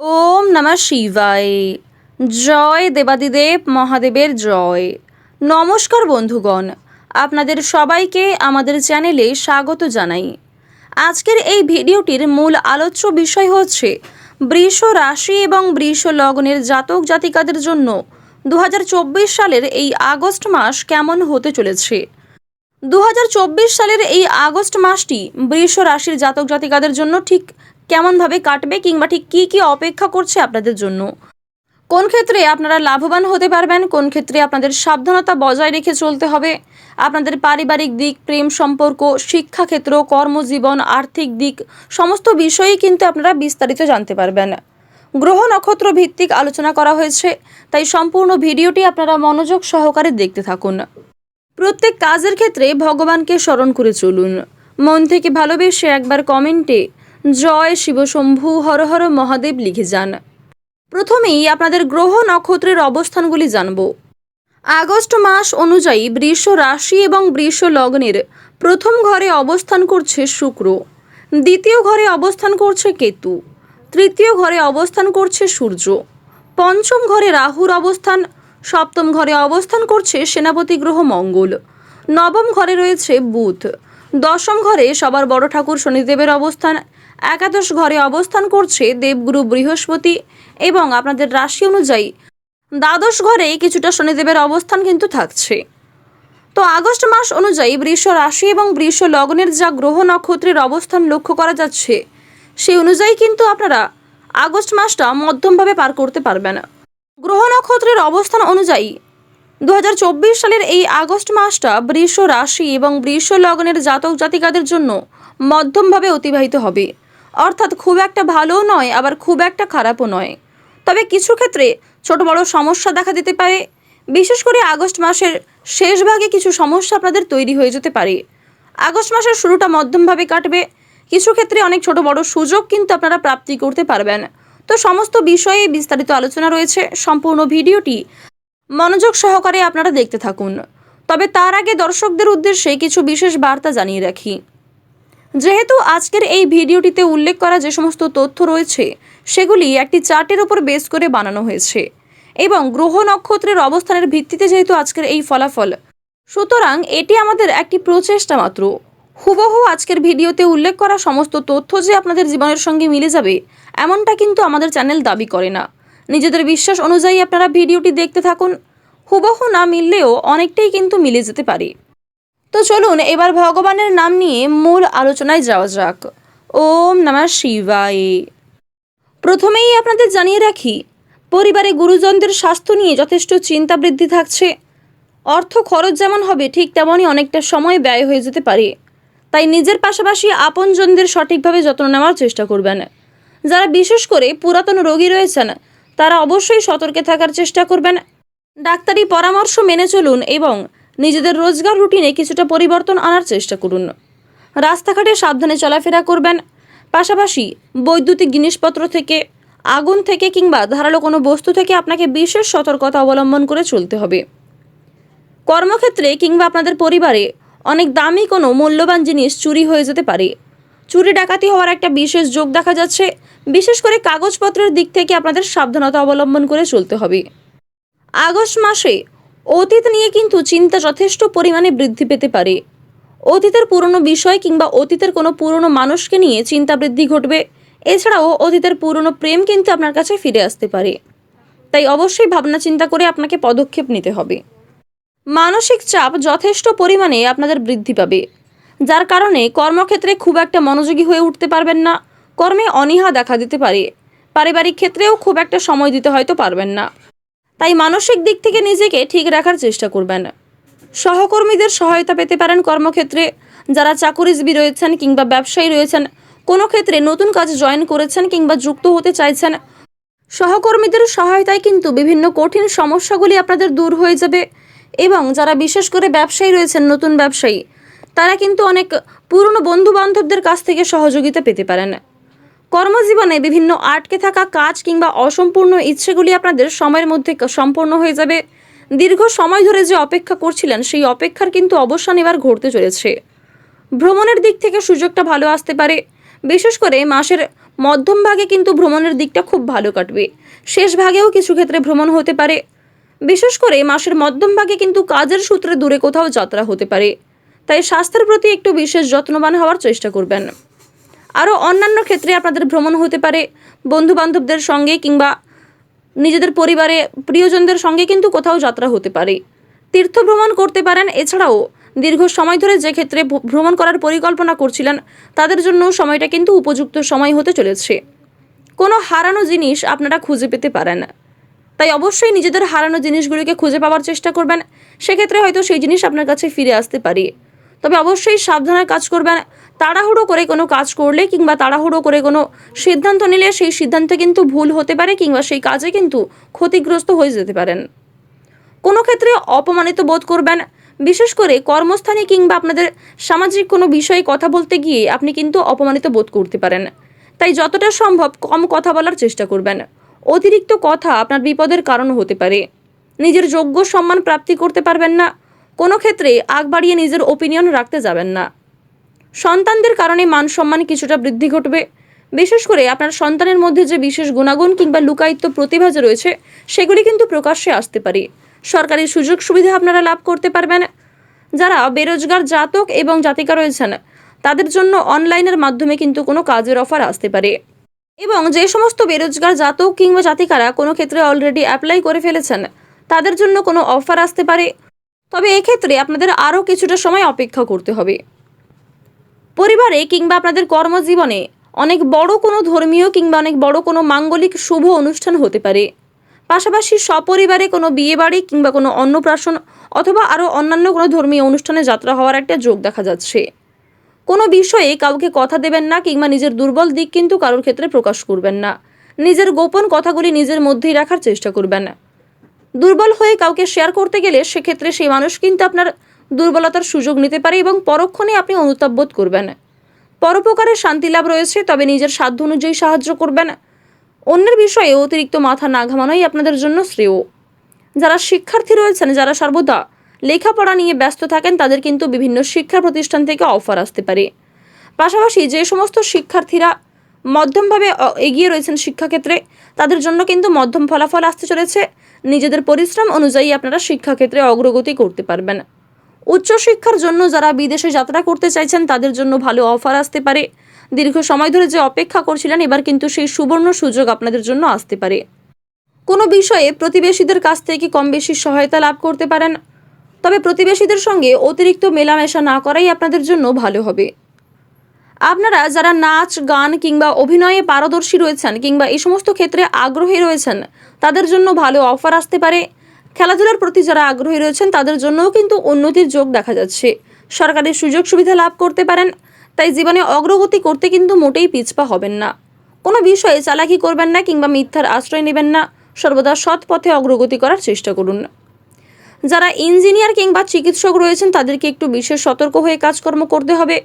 ওম নমঃ শিবায়। জয় দেবাদিদেব মহাদেবের জয়। নমস্কার বন্ধুগণ, আপনাদের সবাইকে আমাদের চ্যানেলে স্বাগত জানাই। আজকের এই ভিডিওটির মূল আলোচ্য বিষয় হচ্ছে, বৃষ রাশি এবং বৃষ লগ্নের জাতক জাতিকাদের জন্য দু হাজার চব্বিশ সালের এই আগস্ট মাস কেমন হতে চলেছে? দু হাজার চব্বিশ সালের এই আগস্ট মাসটি বৃষ রাশির জাতক জাতিকাদের জন্য ঠিক কেমনভাবে কাটবে কিংবা ঠিক কী কী অপেক্ষা করছে আপনাদের জন্য? কোন ক্ষেত্রে আপনারা লাভবান হতে পারবেন? কোন ক্ষেত্রে আপনাদের সাবধানতা বজায় রেখে চলতে হবে? আপনাদের পারিবারিক দিক, প্রেম সম্পর্ক, শিক্ষাক্ষেত্র, কর্মজীবন, আর্থিক দিক, সমস্ত বিষয়েই কিন্তু আপনারা বিস্তারিত জানতে পারবেন। গ্রহ নক্ষত্র ভিত্তিক আলোচনা করা হয়েছে, তাই সম্পূর্ণ ভিডিওটি আপনারা মনোযোগ সহকারে দেখতে থাকুন। প্রত্যেক কাজের ক্ষেত্রে ভগবানকে স্মরণ করে চলুন। মন থেকে ভালোবেসে একবার কমেন্টে জয় শিবশম্ভু, হর হর মহাদেব লিখে যান। প্রথমেই আপনাদের গ্রহ নক্ষত্রের অবস্থানগুলি জানব। আগস্ট মাস অনুযায়ী বৃষ রাশি এবং বৃষ লগ্নের প্রথম ঘরে অবস্থান করছে শুক্র। দ্বিতীয় ঘরে অবস্থান করছে কেতু। তৃতীয় ঘরে অবস্থান করছে সূর্য। পঞ্চম ঘরে রাহুর অবস্থান। সপ্তম ঘরে অবস্থান করছে সেনাপতি গ্রহ মঙ্গল। নবম ঘরে রয়েছে বুধ। দশম ঘরে সবার বড় ঠাকুর শনিদেবের অবস্থান। একাদশ ঘরে অবস্থান করছে দেবগুরু বৃহস্পতি এবং আপনাদের রাশি অনুযায়ী দ্বাদশ ঘরে কিছুটা শনিদেবের অবস্থান কিন্তু থাকছে। তো আগস্ট মাস অনুযায়ী বৃষ রাশি এবং বৃষ লগ্নের যা গ্রহ নক্ষত্রের অবস্থান লক্ষ্য করা যাচ্ছে, সেই অনুযায়ী কিন্তু আপনারা আগস্ট মাসটা মধ্যমভাবে পার করতে পারবেন। গ্রহ নক্ষত্রের অবস্থান অনুযায়ী দু হাজার চব্বিশ সালের এই আগস্ট মাসটা বৃষ রাশি এবং বৃষ লগ্নের জাতক জাতিকাদের জন্য মধ্যমভাবে অতিবাহিত হবে। অর্থাৎ খুব একটা ভালোও নয়, আবার খুব একটা খারাপও নয়। তবে কিছু ক্ষেত্রে ছোট বড় সমস্যা দেখা দিতে পারে। বিশেষ করে আগস্ট মাসের শেষ ভাগে কিছু সমস্যা আপনাদের তৈরি হয়ে যেতে পারে। আগস্ট মাসের শুরুটা মধ্যমভাবে কাটবে। কিছু ক্ষেত্রে অনেক ছোট বড় সুযোগ কিন্তু আপনারা প্রাপ্তি করতে পারবেন। তো সমস্ত বিষয়ে বিস্তারিত আলোচনা রয়েছে। সম্পূর্ণ ভিডিওটি মনোযোগ সহকারে আপনারা দেখতে থাকুন। তবে তার আগে দর্শকদের উদ্দেশ্যে কিছু বিশেষ বার্তা জানিয়ে রাখি। যেহেতু আজকের এই ভিডিওটিতে উল্লেখ করা যে সমস্ত তথ্য রয়েছে, সেগুলি একটি চার্টের উপর বেস করে বানানো হয়েছে এবং গ্রহ নক্ষত্রের অবস্থানের ভিত্তিতে যেহেতু আজকের এই ফলাফল, সুতরাং এটি আমাদের একটি প্রচেষ্টা মাত্র। হুবহু আজকের ভিডিওতে উল্লেখ করা সমস্ত তথ্য যে আপনাদের জীবনের সঙ্গে মিলে যাবে, এমনটা কিন্তু আমাদের চ্যানেল দাবি করে না। নিজেদের বিশ্বাস অনুযায়ী আপনারা ভিডিওটি দেখতে থাকুন। হুবহু না মিললেও অনেকটাই কিন্তু মিলে যেতে পারে। তো চলুন, এবার ভগবানের নাম নিয়ে মূল আলোচনায় যাওয়া যাক। ওম নমঃ শিবায়। প্রথমেই আপনাদের জানিয়ে রাখি, পরিবারে গুরুজনদের স্বাস্থ্য নিয়ে যথেষ্ট চিন্তা বৃদ্ধি থাকছে। অর্থ খরচ যেমন হবে, ঠিক তেমনই অনেকটা সময় ব্যয় হয়ে যেতে পারে। তাই নিজের পাশাপাশি আপনজনদের সঠিকভাবে যত্ন নেওয়ার চেষ্টা করবেন। যারা বিশেষ করে পুরাতন রোগী রয়েছেন, তারা অবশ্যই সতর্কে থাকার চেষ্টা করবেন। ডাক্তারি পরামর্শ মেনে চলুন এবং নিজেদের রোজগার রুটিনে কিছুটা পরিবর্তন আনার চেষ্টা করুন। রাস্তাঘাটে সাবধানে চলাফেরা করবেন। পাশাপাশি বৈদ্যুতিক জিনিসপত্র থেকে, আগুন থেকে কিংবা ধারালো কোনো বস্তু থেকে আপনাকে বিশেষ সতর্কতা অবলম্বন করে চলতে হবে। কর্মক্ষেত্রে কিংবা আপনাদের পরিবারে অনেক দামি কোনো মূল্যবান জিনিস চুরি হয়ে যেতে পারে। চুরি ডাকাতি হওয়ার একটা বিশেষ যোগ দেখা যাচ্ছে। বিশেষ করে কাগজপত্রের দিক থেকে আপনাদের সাবধানতা অবলম্বন করে চলতে হবে। আগস্ট মাসে অতীত নিয়ে কিন্তু চিন্তা যথেষ্ট পরিমাণে বৃদ্ধি পেতে পারে। অতীতের পুরনো বিষয় কিংবা অতীতের কোনো পুরনো মানুষকে নিয়ে চিন্তা বৃদ্ধি ঘটবে। এছাড়াও অতীতের পুরনো প্রেম কিন্তু আপনার কাছে ফিরে আসতে পারে। তাই অবশ্যই ভাবনা চিন্তা করে আপনাকে পদক্ষেপ নিতে হবে। মানসিক চাপ যথেষ্ট পরিমাণে আপনাদের বৃদ্ধি পাবে। যার কারণে কর্মক্ষেত্রে খুব একটা মনোযোগী হয়ে উঠতে পারবেন না, কর্মে অনীহা দেখা দিতে পারে। পারিবারিক ক্ষেত্রেও খুব একটা সময় দিতে হয়তো পারবেন না। তাই মানসিক দিক থেকে নিজেকে ঠিক রাখার চেষ্টা করবেন। সহকর্মীদের সহায়তা পেতে পারেন কর্মক্ষেত্রে। যারা চাকুরিজীবী রয়েছেন কিংবা ব্যবসায়ী রয়েছেন, কোনো ক্ষেত্রে নতুন কাজ জয়েন করেছেন কিংবা যুক্ত হতে চাইছেন, সহকর্মীদের সহায়তায় কিন্তু বিভিন্ন কঠিন সমস্যাগুলি আপনাদের দূর হয়ে যাবে। এবং যারা বিশেষ করে ব্যবসায়ী রয়েছেন, নতুন ব্যবসায়ী, তারা কিন্তু অনেক পুরনো বন্ধু বান্ধবদের কাছ থেকে সহযোগিতা পেতে পারেন। কর্মজীবনে বিভিন্ন আটকে থাকা কাজ কিংবা অসম্পূর্ণ ইচ্ছেগুলি আপনাদের সময়ের মধ্যে সম্পূর্ণ হয়ে যাবে। দীর্ঘ সময় ধরে যে অপেক্ষা করছিলেন, সেই অপেক্ষার কিন্তু অবসান এবার ঘটতে চলেছে। ভ্রমণের দিক থেকে সুযোগটা ভালো আসতে পারে। বিশেষ করে মাসের মধ্যম ভাগে কিন্তু ভ্রমণের দিকটা খুব ভালো কাটবে। শেষ ভাগেও কিছু ক্ষেত্রে ভ্রমণ হতে পারে। বিশেষ করে মাসের মধ্যম ভাগে কিন্তু কাজের সূত্রে দূরে কোথাও যাত্রা হতে পারে। তাই স্বাস্থ্যের প্রতি একটু বিশেষ যত্নবান হওয়ার চেষ্টা করবেন। আরও অন্যান্য ক্ষেত্রে আপনাদের ভ্রমণ হতে পারে বন্ধু বান্ধবদের সঙ্গে কিংবা নিজেদের পরিবারে প্রিয়জনদের সঙ্গে কিন্তু কোথাও যাত্রা হতে পারে। তীর্থ ভ্রমণ করতে পারেন, এছাড়াও দীর্ঘ সময় ধরে যে ক্ষেত্রে ভ্রমণ করার পরিকল্পনা করছিলেন, তাদের জন্য সময়টা কিন্তু উপযুক্ত সময় হতে চলেছে। কোনো হারানো জিনিস আপনারা খুঁজে পেতে পারেন। তাই অবশ্যই নিজেদের হারানো জিনিসগুলিকে খুঁজে পাওয়ার চেষ্টা করবেন, সেক্ষেত্রে হয়তো সেই জিনিস আপনার কাছে ফিরে আসতে পারে। তবে অবশ্যই সাবধানে কাজ করবেন তাড়াহুড়ো করে কোনো কাজ করলে কিংবা তাড়াহুড়ো করে কোনো সিদ্ধান্ত নিলে সেই সিদ্ধান্ত কিন্তু ভুল হতে পারে কিংবা সেই কাজে কিন্তু ক্ষতিগ্রস্ত হয়ে যেতে পারেন। কোনো ক্ষেত্রে অপমানিত বোধ করবেন, বিশেষ করে কর্মস্থানে কিংবা আপনাদের সামাজিক কোনো বিষয়ে কথা বলতে গিয়ে আপনি কিন্তু অপমানিত বোধ করতে পারেন। তাই যতটা সম্ভব কম কথা বলার চেষ্টা করবেন। অতিরিক্ত কথা আপনার বিপদের কারণ হতে পারে। নিজের যোগ্য সম্মান প্রাপ্তি করতে পারবেন না। কোনো ক্ষেত্রে আগ বাড়িয়ে নিজের ওপিনিয়ন রাখতে যাবেন না। সন্তানদের কারণে মান সম্মান কিছুটা বৃদ্ধি ঘটবে। বিশেষ করে আপনার সন্তানের মধ্যে যে বিশেষ গুণাগুণ কিংবা লুকায়িত্ব প্রতিভা যে রয়েছে, সেগুলি কিন্তু প্রকাশ্যে আসতে পারে। সরকারি সুযোগ সুবিধা আপনারা লাভ করতে পারবেন। যারা বেরোজগার জাতক এবং জাতিকা রয়েছেন, তাদের জন্য অনলাইনের মাধ্যমে কিন্তু কোনো কাজের অফার আসতে পারে। এবং যে সমস্ত বেরোজগার জাতক কিংবা জাতিকারা কোনো ক্ষেত্রে অলরেডি অ্যাপ্লাই করে ফেলেছেন, তাদের জন্য কোনো অফার আসতে পারে। তবে এক্ষেত্রে আপনাদের আরও কিছুটা সময় অপেক্ষা করতে হবে। পরিবারে কিংবা আপনাদের কর্মজীবনে অনেক বড় কোনো ধর্মীয় কিংবা অনেক বড় কোনো মাঙ্গলিক শুভ অনুষ্ঠান হতে পারে। পাশাপাশি সপরিবারে কোনো বিয়েবাড়ি কিংবা কোনো অন্নপ্রাশন অথবা আরও অন্যান্য কোনো ধর্মীয় অনুষ্ঠানে যাত্রা হওয়ার একটা যোগ দেখা যাচ্ছে। কোনো বিষয়ে কাউকে কথা দেবেন না কিংবা নিজের দুর্বল দিক কিন্তু কারোর ক্ষেত্রে প্রকাশ করবেন না। নিজের গোপন কথাগুলি নিজের মধ্যেই রাখার চেষ্টা করবেন। দুর্বল হয়ে কাউকে শেয়ার করতে গেলে সেক্ষেত্রে সেই মানুষ কিন্তু আপনার দুর্বলতার সুযোগ নিতে পারে এবং পরক্ষণে আপনি অনুতাপ বোধ করবেন। পরোপকারের শান্তি লাভ রয়েছে, তবে নিজের সাধ্য অনুযায়ী সাহায্য করবেন। অন্যের বিষয়ে অতিরিক্ত মাথা না ঘামানোই আপনাদের জন্য শ্রেয়। যারা শিক্ষার্থী রয়েছেন, যারা সর্বদা লেখাপড়া নিয়ে ব্যস্ত থাকেন, তাদের কিন্তু বিভিন্ন শিক্ষা প্রতিষ্ঠান থেকে অফার আসতে পারে। পাশাপাশি যে সমস্ত শিক্ষার্থীরা মধ্যমভাবে এগিয়ে রয়েছেন শিক্ষাক্ষেত্রে, তাদের জন্য কিন্তু মধ্যম ফলাফল আসতে চলেছে। নিজেদের পরিশ্রম অনুযায়ী আপনারা শিক্ষাক্ষেত্রে অগ্রগতি করতে পারবেন। উচ্চশিক্ষার জন্য যারা বিদেশে যাত্রা করতে চাইছেন, তাদের জন্য ভালো অফার আসতে পারে। দীর্ঘ সময় ধরে যে অপেক্ষা করছিলেন, এবার কিন্তু সেই সুবর্ণ সুযোগ আপনাদের জন্য আসতে পারে। কোনো বিষয়ে প্রতিবেশীদের কাছ থেকে কম বেশি সহায়তা লাভ করতে পারেন। তবে প্রতিবেশীদের সঙ্গে অতিরিক্ত মেলামেশা না করাই আপনাদের জন্য ভালো হবে। আপনারা যারা নাচ, গান কিংবা অভিনয়ে পারদর্শী রয়েছেন কিংবা এই সমস্ত ক্ষেত্রে আগ্রহী রয়েছেন, তাদের জন্য ভালো অফার আসতে পারে। খেলাধুলার প্রতি যারা আগ্রহী রয়েছেন, তাদের জন্যও কিন্তু উন্নতির যোগ দেখা যাচ্ছে। সরকারি সুযোগ সুবিধা লাভ করতে পারেন, তাই জীবনে অগ্রগতি করতে কিন্তু মোটেই পিছপা হবেন না। কোনো বিষয়ে চালাকি করবেন না কিংবা মিথ্যার আশ্রয় নেবেন না, সর্বদা সৎ পথে অগ্রগতি করার চেষ্টা করুন। যারা ইঞ্জিনিয়ার কিংবা চিকিৎসক রয়েছেন, তাদেরকে একটু বিশেষ সতর্ক হয়ে কাজকর্ম করতে হবে।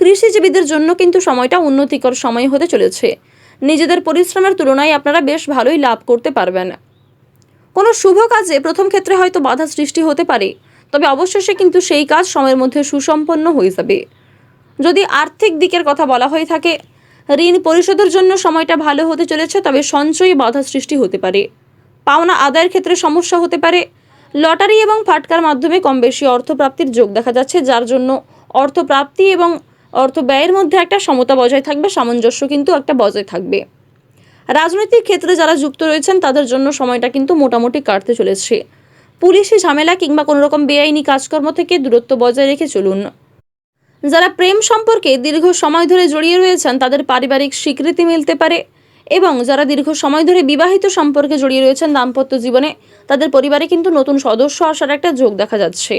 কৃষিজীবীদের জন্য কিন্তু সময়টা উন্নতিকর সময় হতে চলেছে। নিজেদের পরিশ্রমের তুলনায় আপনারা বেশ ভালোই লাভ করতে পারবেন। কোনো শুভ কাজে প্রথম ক্ষেত্রে হয়তো বাধা সৃষ্টি হতে পারে, তবে অবশেষে কিন্তু সেই কাজ সময়ের মধ্যে সুসম্পন্ন হয়ে যাবে। যদি আর্থিক দিকের কথা বলা হয়ে থাকে, ঋণ পরিশোধের জন্য সময়টা ভালো হতে চলেছে, তবে সঞ্চয়ী বাধা সৃষ্টি হতে পারে। পাওনা আদায়ের ক্ষেত্রে সমস্যা হতে পারে। লটারি এবং ফাটকার মাধ্যমে কম বেশি অর্থপ্রাপ্তির যোগ দেখা যাচ্ছে, যার জন্য অর্থপ্রাপ্তি এবং অর্থ ব্যয়ের মধ্যে একটা সমতা বজায় থাকবে, সামঞ্জস্য কিন্তু একটা বজায় থাকবে। রাজনৈতিক ক্ষেত্রে যারা যুক্ত রয়েছেন, তাদের জন্য সময়টা কিন্তু মোটামুটি কাটতে চলেছে। পুলিশি ঝামেলা কিংবা কোনো রকম বেআইনি কাজকর্ম থেকে দূরত্ব বজায় রেখে চলুন। যারা প্রেম সম্পর্কে দীর্ঘ সময় ধরে জড়িয়ে রয়েছেন, তাদের পারিবারিক স্বীকৃতি মিলতে পারে এবং যারা দীর্ঘ সময় ধরে বিবাহিত সম্পর্কে জড়িয়ে রয়েছেন দাম্পত্য জীবনে, তাদের পরিবারে কিন্তু নতুন সদস্য আসার একটা যোগ দেখা যাচ্ছে।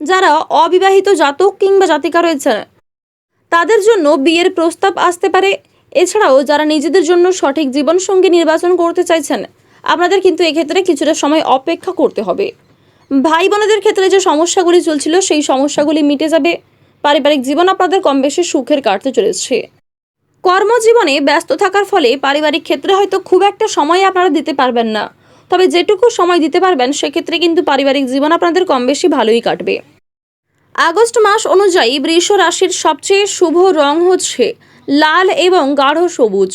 যারা অবিবাহিত জাতক কিংবা জাতিকা রয়েছেন, তাদের জন্য বিয়ের প্রস্তাব আসতে পারে এছাড়াও যারা নিজেদের জন্য সঠিক জীবনসঙ্গী নির্বাচন করতে চাইছেন, আপনাদের কিন্তু এক্ষেত্রে কিছুটা সময় অপেক্ষা করতে হবে। ভাই বোনেদের ক্ষেত্রে যে সমস্যাগুলি চলছিল, সেই সমস্যাগুলি মিটে যাবে। পারিবারিক জীবন আপনাদের কম বেশি সুখের কাটতে চলেছে। কর্মজীবনে ব্যস্ত থাকার ফলে পারিবারিক ক্ষেত্রে হয়তো খুব একটা সময় আপনারা দিতে পারবেন না। তবে যেটুকু সময় দিতে পারবেন, সেক্ষেত্রে কিন্তু পারিবারিক জীবন আপনাদের কম বেশি ভালোই কাটবে। আগস্ট মাস অনুযায়ী বৃষ রাশির সবচেয়ে শুভ রং হচ্ছে লাল এবং গাঢ় সবুজ।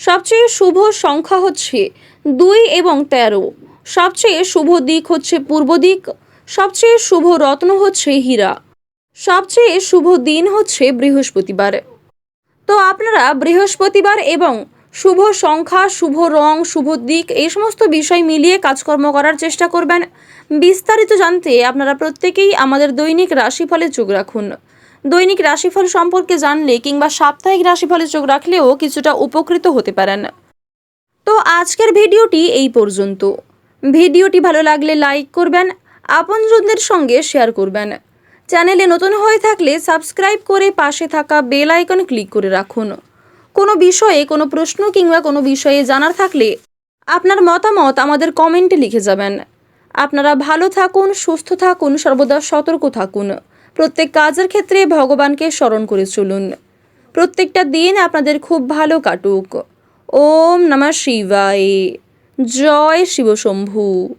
সবচেয়ে শুভ সংখ্যা হচ্ছে দুই এবং তেরো। সবচেয়ে শুভ দিক হচ্ছে পূর্ব দিক। সবচেয়ে শুভ রত্ন হচ্ছে হীরা। সবচেয়ে শুভ দিন হচ্ছে বৃহস্পতিবার। তো আপনারা বৃহস্পতিবার এবং শুভ সংখ্যা, শুভ রং, শুভ দিক এই সমস্ত বিষয় মিলিয়ে কাজকর্ম করার চেষ্টা করবেন। বিস্তারিত জানতে আপনারা প্রত্যেকেই আমাদের দৈনিক রাশিফলে চোখ রাখুন। দৈনিক রাশিফল সম্পর্কে জানলে কিংবা সাপ্তাহিক রাশিফলে চোখ রাখলেও কিছুটা উপকৃত হতে পারেন। তো আজকের ভিডিওটি এই পর্যন্ত। ভিডিওটি ভালো লাগলে লাইক করবেন, আপনজনদের সঙ্গে শেয়ার করবেন। চ্যানেলে নতুন হয়ে থাকলে সাবস্ক্রাইব করে পাশে থাকা বেল আইকন ক্লিক করে রাখুন। কোনো বিষয়ে, কোনো প্রশ্ন কিংবা কোনো বিষয়ে জানার থাকলে আপনার মতামত আমাদের কমেন্টে লিখে যাবেন। আপনারা ভালো থাকুন, সুস্থ থাকুন, সর্বদা সতর্ক থাকুন। প্রত্যেক কাজের ক্ষেত্রে ভগবানকে স্মরণ করে চলুন। প্রত্যেকটা দিন আপনাদের খুব ভালো কাটুক। ওম নমঃ শিবায়। জয় শিবশম্ভু।